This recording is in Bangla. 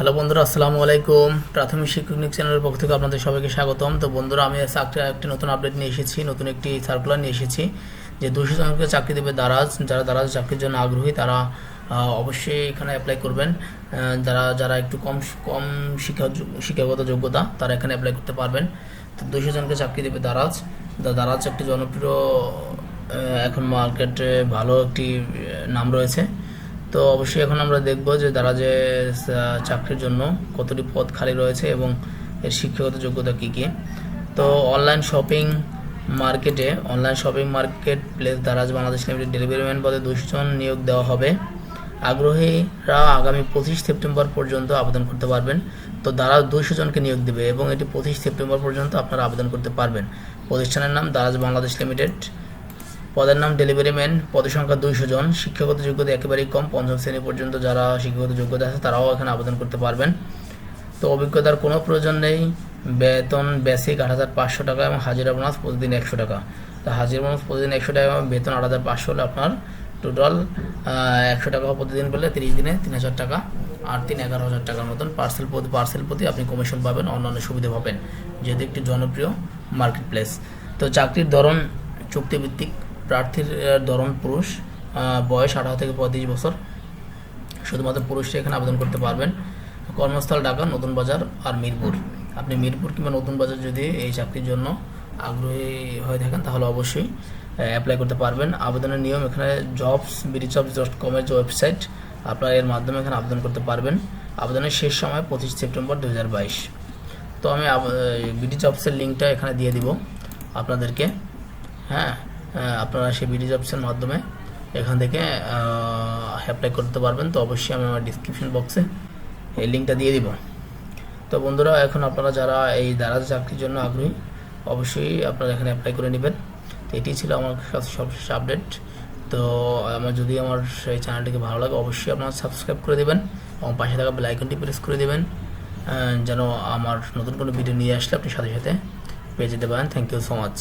হ্যালো বন্ধুরা, আসসালামু আলাইকুম। প্রাথমিক শিক্ষক চ্যানেলের পক্ষ থেকে আপনাদের সবাইকে স্বাগতম। তো বন্ধুরা, আমি আজকে একটি নতুন আপডেট নিয়ে এসেছি, নতুন একটি সার্কুলার নিয়ে এসেছি, যে দুশো জনকে চাকরি দেবে দারাজ। যারা দারাজ চাকরির জন্য আগ্রহী, তারা অবশ্যই এখানে অ্যাপ্লাই করবেন। যারা যারা একটু কম কম শিক্ষা, শিক্ষাগত যোগ্যতা, তারা এখানে অ্যাপ্লাই করতে পারবেন। তো দুশো জনকে চাকরি দেবে দারাজ। দারাজ একটি জনপ্রিয় এখন মার্কেটে ভালো একটি নাম রয়েছে। তো অবশ্যই এখন আমরা দেখব যে তারা যে চাকরির জন্য কতটি পদ খালি রয়েছে এবং এর শিক্ষাগত যোগ্যতা কী কী। তো অনলাইন শপিং মার্কেটে online shopping market place Daraz Bangladesh limited delivery man পদে দুশো জন নিয়োগ দেওয়া হবে। আগ্রহীরা আগামী পঁচিশ সেপ্টেম্বর পর্যন্ত আবেদন করতে পারবেন। তো দারাজ দুইশো জনকে নিয়োগ দেবে এবং এটি পঁচিশ সেপ্টেম্বর পর্যন্ত আপনারা আবেদন করতে পারবেন। প্রতিষ্ঠানের নাম দারাজ বাংলাদেশ লিমিটেড পদের নাম ডেলিভারি ম্যান, পদের সংখ্যা দুইশো জন, শিক্ষাগত যোগ্যতা একেবারেই কম, পঞ্চম শ্রেণি পর্যন্ত যারা শিক্ষাগত যোগ্যতা আছে তারাও এখানে আবেদন করতে পারবেন। তো অভিজ্ঞতার কোনো প্রয়োজন নেই, বেতন বেসিক আট হাজার পাঁচশো টাকা এবং হাজিরা বোনাস প্রতিদিন একশো টাকা। তো হাজিরা বোনাস প্রতিদিন একশো টাকা এবং বেতন আট হাজার পাঁচশো হলে আপনার টোটাল একশো টাকা প্রতিদিন পেলে তিরিশ দিনে তিন হাজার টাকা আর তিন এগারো হাজার টাকার মতন পার্সেল প্রতি পার্সেল প্রতি আপনি কমিশন পাবেন, অন্যান্য সুবিধা পাবেন। যেহেতু একটি জনপ্রিয় মার্কেট প্লেস তো চাকরির ধরন চুক্তিভিত্তিক। প্রার্থীর ধরন পুরুষ বয়স আঠারো থেকে পঁয়ত্রিশ বছর। শুধুমাত্র পুরুষরা এখানে আবেদন করতে পারবেন। কর্মস্থল ঢাকা, নতুন বাজার আর মিরপুর। আপনি মিরপুর কিংবা নতুন বাজার যদি এই চাকরির জন্য আগ্রহী হয়ে থাকেন, তাহলে অবশ্যই অ্যাপ্লাই করতে পারবেন। আবেদনের নিয়ম এখানে জবস বিডি জবস ডট কমের যে ওয়েবসাইট আপনারা এর মাধ্যমে এখানে আবেদন করতে পারবেন। আবেদনের শেষ সময় পঁচিশ সেপ্টেম্বর দু হাজার বাইশ। তো আমি বিডি জবসের লিঙ্কটা এখানে দিয়ে দিব আপনাদেরকে। হ্যাঁ আপনারা সেই বিডি জবসের মাধ্যমে এখান থেকে অ্যাপ্লাই করতে পারবেন। তো অবশ্যই আমি আমার ডিসক্রিপশন বক্সে এই লিঙ্কটা দিয়ে দিব। তো বন্ধুরা, এখন আপনারা যারা এই দারাজ চাকরির জন্য আগ্রহী, অবশ্যই আপনারা এখানে অ্যাপ্লাই করে নেবেন। তো এটি ছিল আমার কাছে সবশেষ আপডেট তো আমার, যদি আমার এই চ্যানেলটিকে ভালো লাগে, অবশ্যই আপনারা সাবস্ক্রাইব করে দেবেন এবং পাশে থাকা বেল আইকনটি প্রেস করে দেবেন যেন আমার নতুন কোনো ভিডিও নিয়ে আসলে আপনি সাথে সাথে পেয়ে যেতে পারেন। Thank you so much